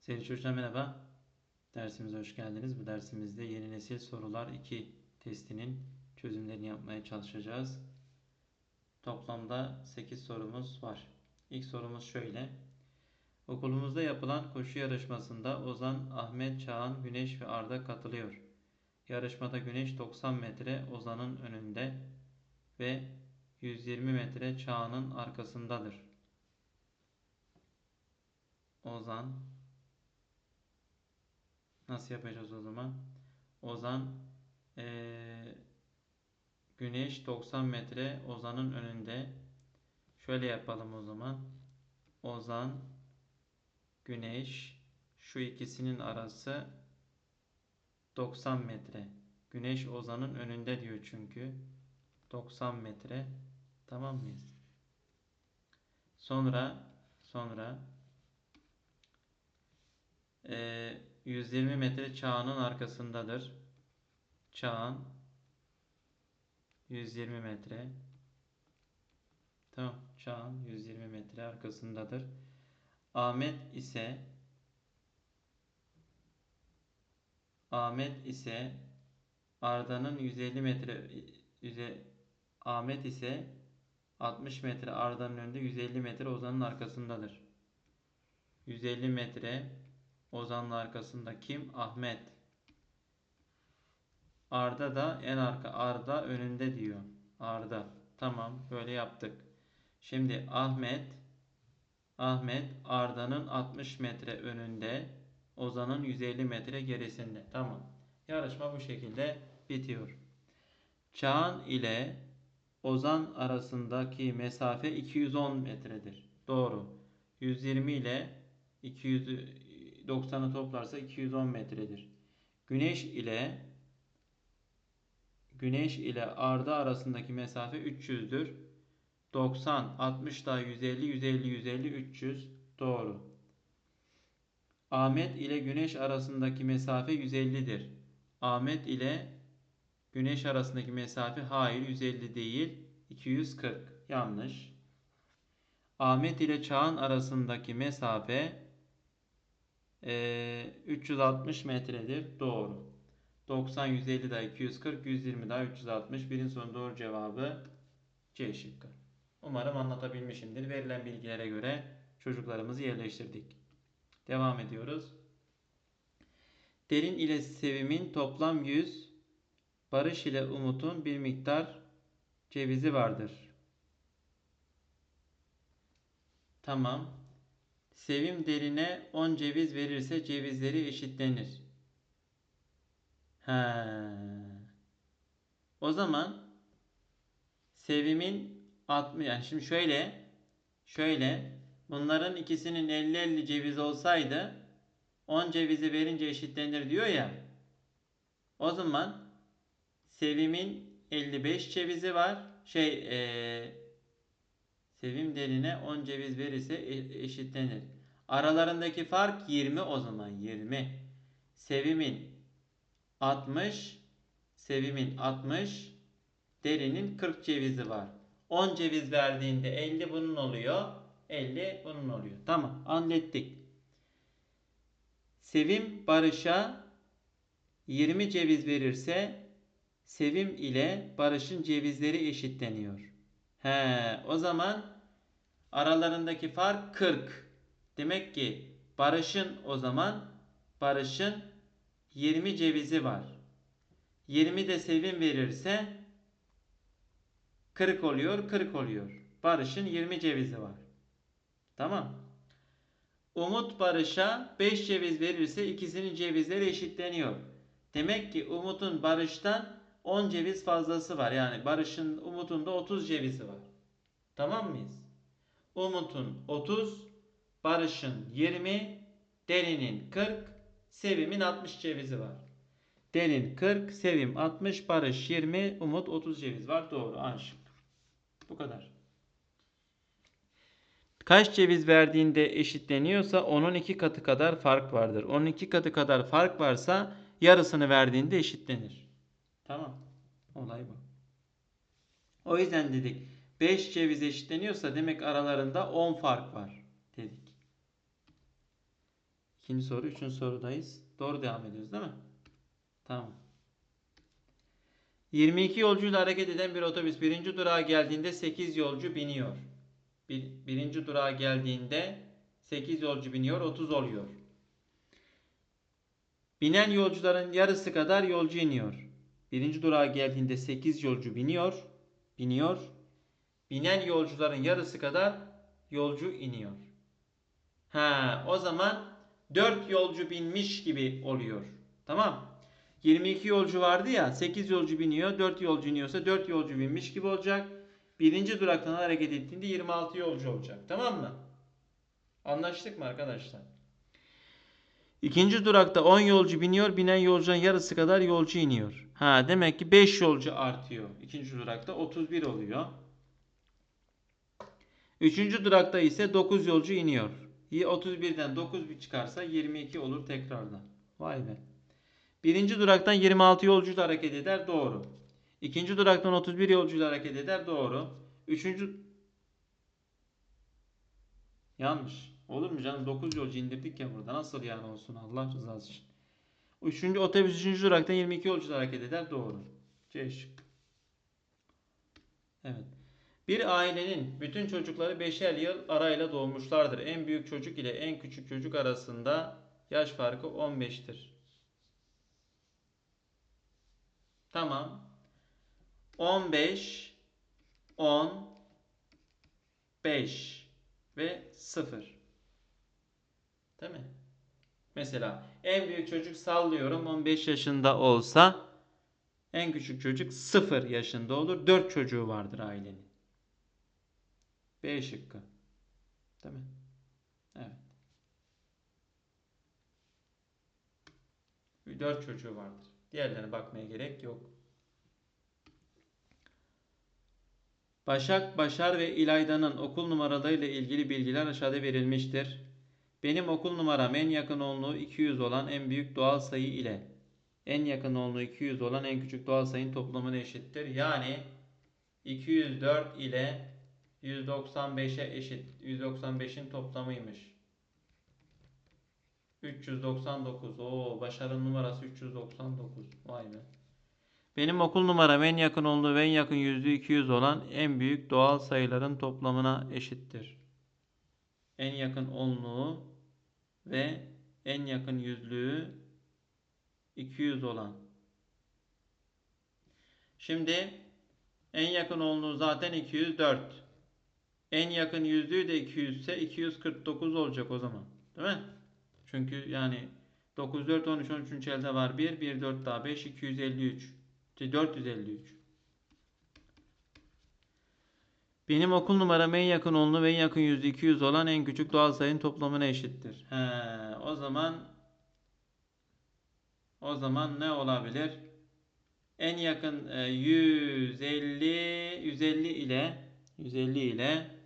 Sevgili çocuklar merhaba. Dersimize hoş geldiniz. Bu dersimizde yeni nesil sorular 2 testinin çözümlerini yapmaya çalışacağız. Toplamda 8 sorumuz var. İlk sorumuz şöyle. Okulumuzda yapılan koşu yarışmasında Ozan, Ahmet, Çağan, Güneş ve Arda katılıyor. Yarışmada Güneş 90 metre Ozan'ın önünde ve 120 metre Çağan'ın arkasındadır. Ozan Nasıl yapacağız o zaman? Ozan eee, Güneş 90 metre Ozan'ın önünde. Şöyle yapalım o zaman. Ozan Güneş şu ikisinin arası 90 metre. Güneş Ozan'ın önünde diyor çünkü. 90 metre. Tamam mıyız? Sonra sonra eee 120 metre çağının arkasındadır. Çağın 120 metre. Tamam. Çağın 120 metre arkasındadır. Ahmet ise Ahmet ise Arda'nın 150 metre yüze Ahmet ise 60 metre Arda'nın önünde 150 metre Ozan'ın arkasındadır. 150 metre Ozan'ın arkasında kim? Ahmet. Arda da en arka. Arda önünde diyor. Arda. Tamam. Böyle yaptık. Şimdi Ahmet Ahmet Arda'nın 60 metre önünde. Ozan'ın 150 metre gerisinde. Tamam. Yarışma bu şekilde bitiyor. Çağan ile Ozan arasındaki mesafe 210 metredir. Doğru. 120 ile 290'ı toplarsa 210 metredir. Güneş ile Güneş ile Arda arasındaki mesafe 300'dür. 90, 60 daha 150, 150, 150, 300. Doğru. Ahmet ile Güneş arasındaki mesafe 150'dir. Ahmet ile Güneş arasındaki mesafe hayır 150 değil 240. Yanlış. Ahmet ile Çağan arasındaki mesafe e, 360 metredir. Doğru. 90, 150 daha 240, 120 daha 360. Birin son doğru cevabı C şıkkı. Umarım anlatabilmişimdir. Verilen bilgilere göre çocuklarımızı yerleştirdik. Devam ediyoruz. Derin ile Sevim'in toplam 100, Barış ile Umut'un bir miktar cevizi vardır. Tamam. Sevim derine 10 ceviz verirse cevizleri eşitlenir. He. O zaman Sevim'in 60 yani şimdi şöyle şöyle bunların ikisinin 50-50 ceviz olsaydı 10 cevizi verince eşitlenir diyor ya. O zaman Sevim'in 55 cevizi var. Şey ee, Sevim derine 10 ceviz verirse e- eşitlenir. Aralarındaki fark 20 o zaman 20. Sevim'in 60, Sevim'in 60, derinin 40 cevizi var. 10 ceviz verdiğinde 50 bunun oluyor. 50 bunun oluyor. Tamam anlettik. Sevim Barış'a 20 ceviz verirse Sevim ile Barış'ın cevizleri eşitleniyor. He, o zaman aralarındaki fark 40. Demek ki Barış'ın o zaman Barış'ın 20 cevizi var. 20 de Sevim verirse 40 oluyor, 40 oluyor. Barış'ın 20 cevizi var. Tamam. Umut Barış'a 5 ceviz verirse ikisinin cevizleri eşitleniyor. Demek ki Umut'un Barış'tan 10 ceviz fazlası var. Yani Barış'ın Umut'un da 30 cevizi var. Tamam mıyız? Umut'un 30, Barış'ın 20, Derin'in 40, Sevim'in 60 cevizi var. Derin 40, Sevim 60, Barış 20, Umut 30 ceviz var. Doğru. Aşık. Bu kadar. Kaç ceviz verdiğinde eşitleniyorsa onun iki katı kadar fark vardır. Onun iki katı kadar fark varsa yarısını verdiğinde eşitlenir. Tamam. Olay bu. O yüzden dedik 5 ceviz eşitleniyorsa demek aralarında 10 fark var dedik. İkinci soru, üçüncü sorudayız. Doğru devam ediyoruz değil mi? Tamam. 22 yolcuyla hareket eden bir otobüs birinci durağa geldiğinde 8 yolcu biniyor. Bir, birinci durağa geldiğinde 8 yolcu biniyor, 30 oluyor. Binen yolcuların yarısı kadar yolcu iniyor. Birinci durağa geldiğinde 8 yolcu biniyor, biniyor. Binen yolcuların yarısı kadar yolcu iniyor. Ha, o zaman 4 yolcu binmiş gibi oluyor. Tamam. 22 yolcu vardı ya 8 yolcu biniyor 4 yolcu iniyorsa 4 yolcu binmiş gibi olacak. Birinci duraktan hareket ettiğinde 26 yolcu olacak. Tamam mı? Anlaştık mı arkadaşlar? İkinci durakta 10 yolcu biniyor. Binen yolcunun yarısı kadar yolcu iniyor. Ha demek ki 5 yolcu artıyor. İkinci durakta 31 oluyor. Üçüncü durakta ise 9 yolcu iniyor. 31'den 9 bir çıkarsa 22 olur tekrardan. Vay be. Birinci duraktan 26 yolcuyla hareket eder. Doğru. İkinci duraktan 31 yolcuyla hareket eder. Doğru. Üçüncü... Yanlış. Olur mu canım? 9 yolcu indirdik ya burada. Nasıl yani olsun Allah rızası için. Üçüncü otobüs üçüncü duraktan 22 yolcuyla hareket eder. Doğru. C şıkkı. Evet. Bir ailenin bütün çocukları beşer yıl arayla doğmuşlardır. En büyük çocuk ile en küçük çocuk arasında yaş farkı 15'tir. Tamam. 15 10 5 ve 0. Değil mi? Mesela en büyük çocuk sallıyorum 15 yaşında olsa en küçük çocuk 0 yaşında olur. 4 çocuğu vardır ailenin. B şıkkı. Değil mi? Evet. 4 çocuğu vardır. Diğerlerine bakmaya gerek yok. Başak, Başar ve İlayda'nın okul numaralarıyla ilgili bilgiler aşağıda verilmiştir. Benim okul numaram en yakın onluğu 200 olan en büyük doğal sayı ile en yakın onluğu 200 olan en küçük doğal sayının toplamına eşittir. Yani 204 ile 195'e eşit. 195'in toplamıymış. 399. Oo, başarı numarası 399. Vay be. Benim okul numaram en yakın olduğu ve en yakın yüzlüğü 200 olan en büyük doğal sayıların toplamına eşittir. En yakın onluğu ve en yakın yüzlüğü 200 olan. Şimdi en yakın onluğu zaten 204. En yakın yüzlüğü de 200 ise 249 olacak o zaman. Değil mi? Çünkü yani 9, 4, 13, 13. elde var 1, 1, 4 daha 5, 253. 453. Benim okul numaram en yakın onlu ve en yakın yüzde 200 olan en küçük doğal sayının toplamına eşittir. He, o zaman o zaman ne olabilir? En yakın e, 150 150 ile 150 ile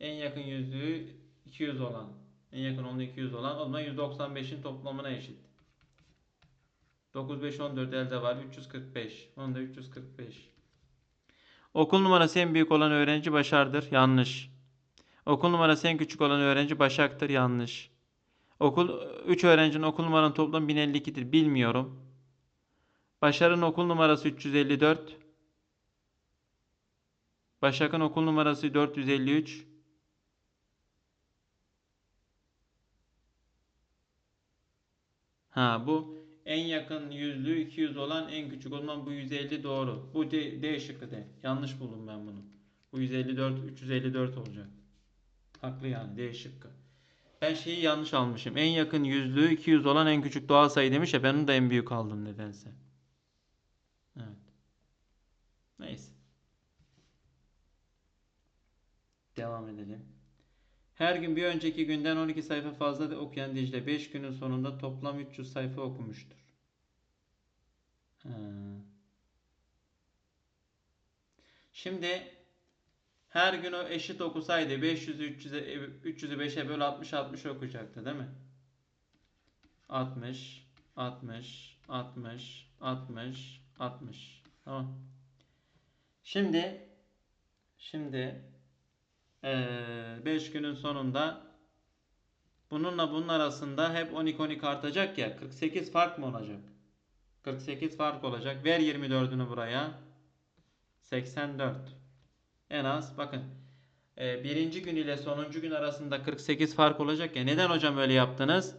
en yakın yüzlüğü 200 olan en yakın onlu 200 olan o zaman 195'in toplamına eşit. 9, 5, 14 elde var. 345. Onda 345. Okul numarası en büyük olan öğrenci Başar'dır. Yanlış. Okul numarası en küçük olan öğrenci Başak'tır. Yanlış. Okul 3 öğrencinin okul numaranın toplamı 1052'dir. Bilmiyorum. Başar'ın okul numarası 354. Başak'ın okul numarası 453. Ha bu en yakın yüzlüğü 200 olan en küçük o zaman bu 150 doğru. Bu D, D şıkkı D. Yanlış buldum ben bunu. Bu 154 354 olacak. Haklı yani D şıkkı. Ben şeyi yanlış almışım. En yakın yüzlüğü 200 olan en küçük doğal sayı demiş ya ben onu da en büyük aldım nedense. Evet. Neyse. Devam edelim. Her gün bir önceki günden 12 sayfa fazla okuyan Dicle 5 günün sonunda toplam 300 sayfa okumuştur. Şimdi her gün o eşit okusaydı 500'ü 300'e 300'ü 5'e böl 60 60 okuyacaktı değil mi? 60 60 60 60 60 Tamam. Şimdi şimdi 5 günün sonunda Bununla bunun arasında hep 12 12 artacak ya. 48 fark mı olacak? 48 fark olacak. Ver 24'ünü buraya. 84. En az bakın. e, birinci gün ile sonuncu gün arasında 48 fark olacak ya. Neden hocam öyle yaptınız?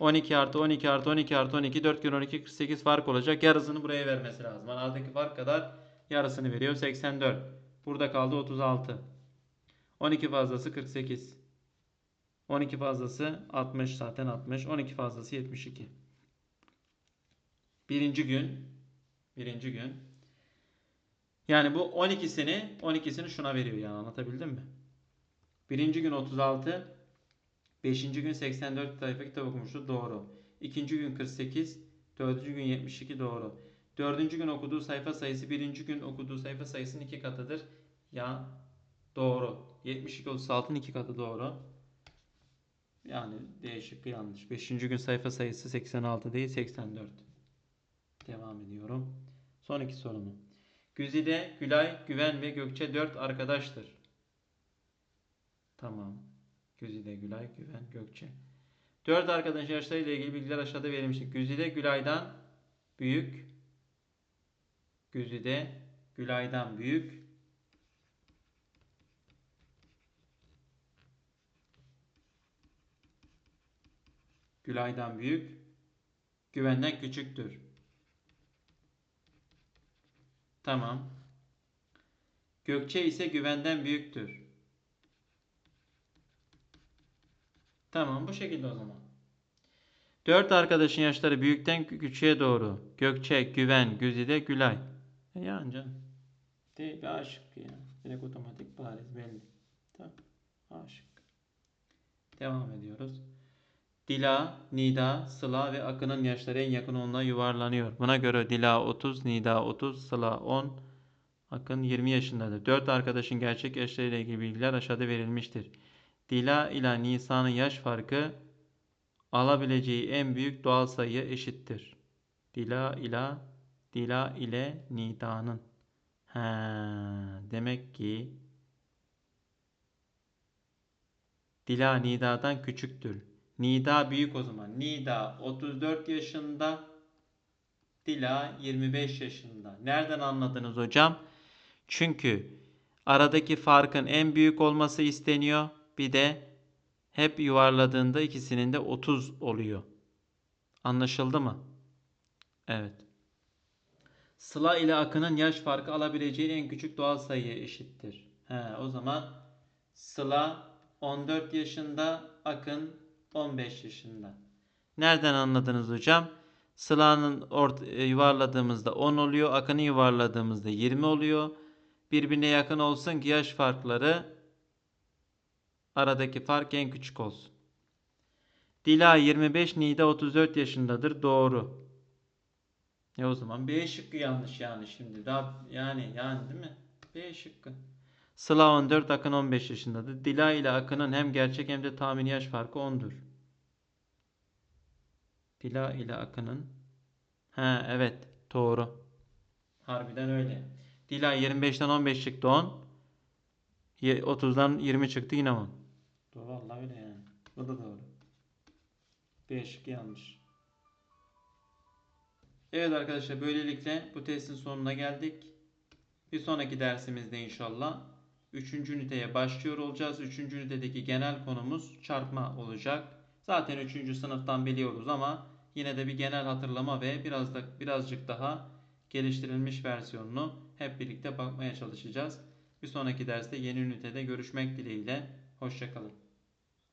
12 artı 12 artı 12 artı 12 4 gün 12 48 fark olacak. Yarısını buraya vermesi lazım. Aradaki fark kadar yarısını veriyor. 84. Burada kaldı 36. 12 fazlası 48. 12 fazlası 60 zaten 60. 12 fazlası 72. Birinci gün. Birinci gün. Yani bu 12'sini 12'sini şuna veriyor yani anlatabildim mi? Birinci gün 36. Beşinci gün 84 sayfa kitap okumuştu. Doğru. İkinci gün 48. Dördüncü gün 72. Doğru. Dördüncü gün okuduğu sayfa sayısı birinci gün okuduğu sayfa sayısının iki katıdır. Ya doğru. 72 36'ın iki katı doğru. Yani değişik bir yanlış. Beşinci gün sayfa sayısı 86 değil 84. Devam ediyorum. Son iki sorumu. Güzide, Gülay, Güven ve Gökçe dört arkadaştır. Tamam. Güzide, Gülay, Güven, Gökçe. Dört arkadaş yaşlarıyla ilgili bilgiler aşağıda verilmiştir. Güzide, Gülay'dan büyük. Güzide, Gülay'dan büyük. Gülay'dan büyük. Güvenden küçüktür. Tamam. Gökçe ise güvenden büyüktür. Tamam bu şekilde o zaman. Dört arkadaşın yaşları büyükten küçüğe doğru. Gökçe, Güven, Güzide, Gülay. E yani canım. Değil bir A şıkkı ya. Direkt otomatik bariz belli. Tamam. A şıkkı. Devam ediyoruz. Dila, Nida, Sıla ve Akın'ın yaşları en yakın onunla yuvarlanıyor. Buna göre Dila 30, Nida 30, Sıla 10, Akın 20 yaşındadır. 4 arkadaşın gerçek yaşlarıyla ilgili bilgiler aşağıda verilmiştir. Dila ile Nisa'nın yaş farkı alabileceği en büyük doğal sayıya eşittir. Dila ile Dila ile Nida'nın. He, demek ki Dila Nida'dan küçüktür. Nida büyük o zaman. Nida 34 yaşında. Dila 25 yaşında. Nereden anladınız hocam? Çünkü aradaki farkın en büyük olması isteniyor. Bir de hep yuvarladığında ikisinin de 30 oluyor. Anlaşıldı mı? Evet. Sıla ile Akın'ın yaş farkı alabileceği en küçük doğal sayıya eşittir. He, o zaman Sıla 14 yaşında, Akın 15 yaşında. Nereden anladınız hocam? Sıla'nın e, yuvarladığımızda 10 oluyor. Akın'ı yuvarladığımızda 20 oluyor. Birbirine yakın olsun ki yaş farkları aradaki fark en küçük olsun. Dila 25, Nida 34 yaşındadır. Doğru. E o zaman B şıkkı yanlış yani şimdi. Daha yani yani değil mi? B şıkkı. Sıla 14, Akın 15 yaşındadır. Dila ile Akın'ın hem gerçek hem de tahmini yaş farkı 10'dur. Dila ile Akın'ın He evet doğru. Harbiden öyle. Dila 25'ten 15 çıktı 10. Ye- 30'dan 20 çıktı yine 10. Doğru vallahi öyle yani. Bu da doğru. B şıkkı yanlış. Evet arkadaşlar böylelikle bu testin sonuna geldik. Bir sonraki dersimizde inşallah 3. üniteye başlıyor olacağız. 3. ünitedeki genel konumuz çarpma olacak. Zaten 3. sınıftan biliyoruz ama yine de bir genel hatırlama ve biraz da birazcık daha geliştirilmiş versiyonunu hep birlikte bakmaya çalışacağız. Bir sonraki derste yeni ünitede görüşmek dileğiyle. Hoşçakalın.